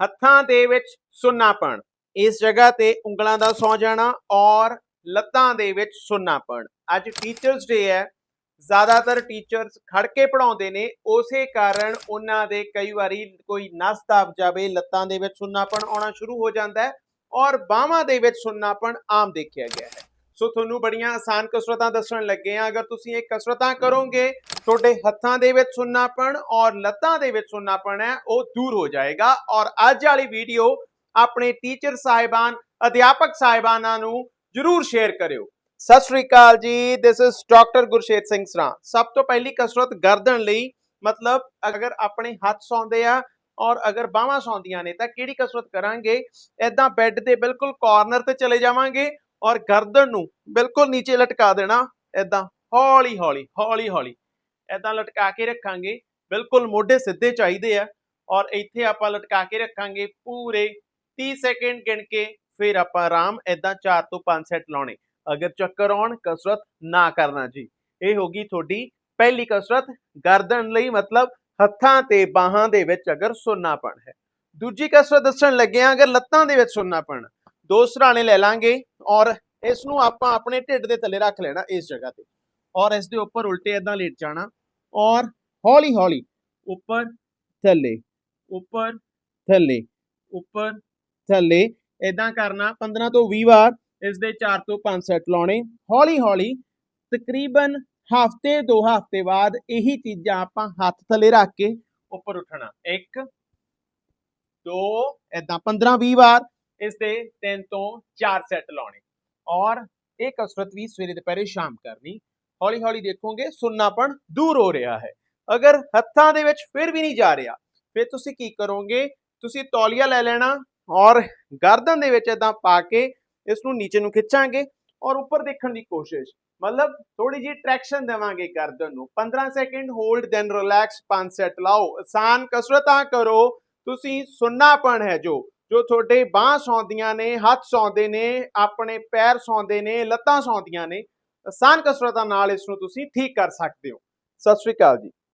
ਹੱਥਾਂ ਦੇ ਵਿੱਚ ਸੁੰਨਾਪਣ। ਇਸ ਜਗ੍ਹਾ ਤੇ ਉਂਗਲਾਂ ਦਾ ਸੌ ਜਾਣਾ ਔਰ ਲੱਤਾਂ ਦੇ ਵਿੱਚ ਸੁੰਨਾਪਣ। ਅੱਜ ਟੀਚਰਸ ਡੇ ਹੈ। ਜ਼ਿਆਦਾਤਰ ਟੀਚਰਸ ਖੜ ਕੇ ਪੜਾਉਂਦੇ ਨੇ। ਉਸੇ ਕਾਰਨ ਉਹਨਾਂ ਦੇ ਕਈ ਵਾਰੀ ਕੋਈ ਨਸ ਦਬ ਜਾਵੇ, ਲੱਤਾਂ ਦੇ ਵਿੱਚ ਸੁੰਨਾਪਣ ਆਉਣਾ ਸ਼ੁਰੂ ਹੋ ਜਾਂਦਾ ਹੈ ਔਰ ਬਾਹਾਂ ਦੇ ਵਿੱਚ ਸੁੰਨਾਪਣ ਆਮ ਦੇਖਿਆ ਗਿਆ ਹੈ। ਸੋ ਤੁਹਾਨੂੰ ਬੜੀਆਂ ਆਸਾਨ ਕਸਰਤਾਂ ਦੱਸਣ ਲੱਗੇ ਆ ਅਗਰ ਤੁਸੀਂ ਇਹ ਕਸਰਤਾਂ ਕਰੋਗੇ, ਤੁਹਾਡੇ ਹੱਥਾਂ ਦੇ ਵਿੱਚ ਸੁੰਨਾਪਣ ਔਰ ਲੱਤਾਂ ਦੇ ਵਿੱਚ ਸੁੰਨਾਪਣ ਹੈ, ਉਹ ਦੂਰ ਹੋ ਜਾਏਗਾ। ਔਰ ਅੱਜ ਵਾਲੀ ਵੀਡੀਓ ਆਪਣੇ ਟੀਚਰ ਸਾਹਿਬਾਨ, ਅਧਿਆਪਕ ਸਾਹਿਬਾਨਾਂ ਨੂੰ ਜਰੂਰ ਸ਼ੇਅਰ ਕਰਿਓ। ਸਤਿ ਸ਼੍ਰੀ ਅਕਾਲ ਜੀ this is doctor Gurshet Singh Saran. ਸਭ ਤੋਂ ਪਹਿਲੀ ਕਸਰਤ ਗਰਦਨ ਲਈ, ਮਤਲਬ ਅਗਰ ਆਪਣੇ ਹੱਥ ਸੌਂਦੇ ਆ ਔਰ ਅਗਰ ਬਾਹਾਂ ਸੌਂਦੀਆਂ ਨੇ, ਤਾਂ ਕਿਹੜੀ ਕਸਰਤ ਕਰਾਂਗੇ? ਐਦਾਂ ਬੈੱਡ ਦੇ ਬਿਲਕੁਲ ਕਾਰਨਰ ਤੇ ਚਲੇ ਜਾਵਾਂਗੇ ਔਰ ਗਰਦਨ ਨੂੰ ਬਿਲਕੁਲ ਨੀਚੇ ਲਟਕਾ ਦੇਣਾ ਐਦਾਂ ਹੌਲੀ ਹੌਲੀ ਹੌਲੀ ਹੌਲੀ। ਐਦਾਂ ਲਟਕਾ ਕੇ ਰੱਖਾਂਗੇ, ਬਿਲਕੁਲ ਮੋਢੇ ਸਿੱਧੇ ਚਾਹੀਦੇ ਆ ਔਰ ਇੱਥੇ ਆਪਾਂ ਲਟਕਾ ਕੇ ਰੱਖਾਂਗੇ ਪੂਰੇ 30 ਸੈਕਿੰਡ ਗਿਣ ਕੇ, ਫਿਰ ਆਪਾਂ ਆਰਾਮ ਐਦਾਂ 4 ਤੋਂ 5 ਸੈਟ ਲਾਉਣੇ। ਅਗਰ ਚੱਕਰ ਆਉਣ, ਕਸਰਤ ਨਾ ਕਰਨਾ ਜੀ। ਇਹ ਹੋ ਗਈ ਤੁਹਾਡੀ ਪਹਿਲੀ ਕਸਰਤ, ਗਰਦਨ ਲਈ ਮਤਲਬ ਹੱਥਾਂ ਤੇ ਬਾਹਾਂ ਦੇ ਵਿੱਚ ਅਗਰ ਸੁੰਨਾਪਣ ਹੈ। ਦੂਜੀ ਕਸਰਤ ਦੱਸਣ ਲੱਗੇ ਆ, ਅਗਰ ਲੱਤਾਂ ਦੇ ਵਿੱਚ ਸੁੰਨਾਪਣ। ਦੋ ਸਰਾਣੇ ਲੈ ਲਾਂਗੇ ਔਰ ਇਸ ਨੂੰ ਆਪਾਂ ਆਪਣੇ ਢਿੱਡ ਦੇ ਥੱਲੇ ਰੱਖ ਲੈਣਾ ਇਸ ਜਗ੍ਹਾ ਤੇ। ਔਰ ਇਸ ਦੇ ਉੱਪਰ ਉਲਟੇ ਏਦਾਂ ਲੇਟ ਜਾਣਾ। ਔਰ ਹੌਲੀ ਹੌਲੀ ਉੱਪਰ। ਥੱਲੇ। ਉੱਪਰ। ਥੱਲੇ। ਉੱਪਰ। ਥੱਲੇ। ਏਦਾਂ ਕਰਨਾ 15 ਤੋਂ 20 ਵਾਰ। ਇਸ ਦੇ 4 ਤੋਂ 5 ਸੈੱਟ ਲਾਉਣੇ। ਹੌਲੀ ਹੌਲੀ ਤਕਰੀਬਨ ਹਫ਼ਤੇ ਦੋ ਹਫ਼ਤੇ ਬਾਅਦ ਇਹੀ ਚੀਜ਼ਾਂ ਆਪਾਂ ਹੱਥ ਥੱਲੇ ਰੱਖ ਕੇ ਉੱਪਰ ਉੱਠਣਾ। 1 2 ਏਦਾਂ 15 20 ਵਾਰ। ਇਸ ਦੇ 3 ਤੋਂ 4 ਸੈੱਟ ਲਾਉਣੇ। ਔਰ ਇਹ ਕਸਰਤ ਵੀ ਸਵੇਰੇ ਦੁਪਹਿਰੇ ਸ਼ਾਮ ਕਰਨੀ। ਹੌਲੀ ਹੌਲੀ ਦੇਖੋਗੇ ਸੁੰਨਾਪਣ ਦੂਰ ਹੋ ਰਿਹਾ ਹੈ। ਅਗਰ ਹੱਥਾਂ ਦੇ ਵਿੱਚ ਫਿਰ ਵੀ ਨਹੀਂ ਜਾ ਰਿਹਾ, ਫਿਰ ਤੁਸੀਂ ਕੀ ਕਰੋਗੇ? ਤੁਸੀਂ ਤੌਲੀਆ ਲੈ ਲੈਣਾ ਔਰ ਗਰਦਨ ਦੇ ਵਿੱਚ ਇਦਾਂ ਪਾ ਕੇ ਇਸ ਨੂੰ ਨੀਚੇ ਨੂੰ ਖਿੱਚਾਂਗੇ ਔਰ ਉੱਪਰ ਦੇਖਣ ਦੀ ਕੋਸ਼ਿਸ਼, ਮਤਲਬ ਥੋੜੀ ਜਿਹੀ ਟਰੈਕਸ਼ਨ ਦੇਵਾਂਗੇ ਗਰਦਨ ਨੂੰ। 15 second hold then relax 5 set ਲਾਓ। ਆਸਾਨ ਕਸਰਤਾਂ ਕਰੋ। ਤੁਸੀਂ ਸੁੰਨਾਪਣ ਹੈ ਜੋ। ਜੋ ਤੁਹਾਡੇ ਬਾਹਾਂ ਸੌਂਦੀਆਂ ਨੇ, ਹੱਥ ਸੌਂਦੇ ਨੇ, ਆਪਣੇ ਪੈਰ ਸੌਂਦੇ ਨੇ, ਲੱਤਾਂ ਸੌਂਦੀਆਂ ਨੇ ਆਸਾਨ ਕਸਰਤਾਂ ਨਾਲ ਇਸ ਨੂੰ ਤੁਸੀਂ ਠੀਕ ਕਰ ਸਕਦੇ ਹੋ। ਸਤਿ ਸ਼੍ਰੀ ਅਕਾਲ ਜੀ।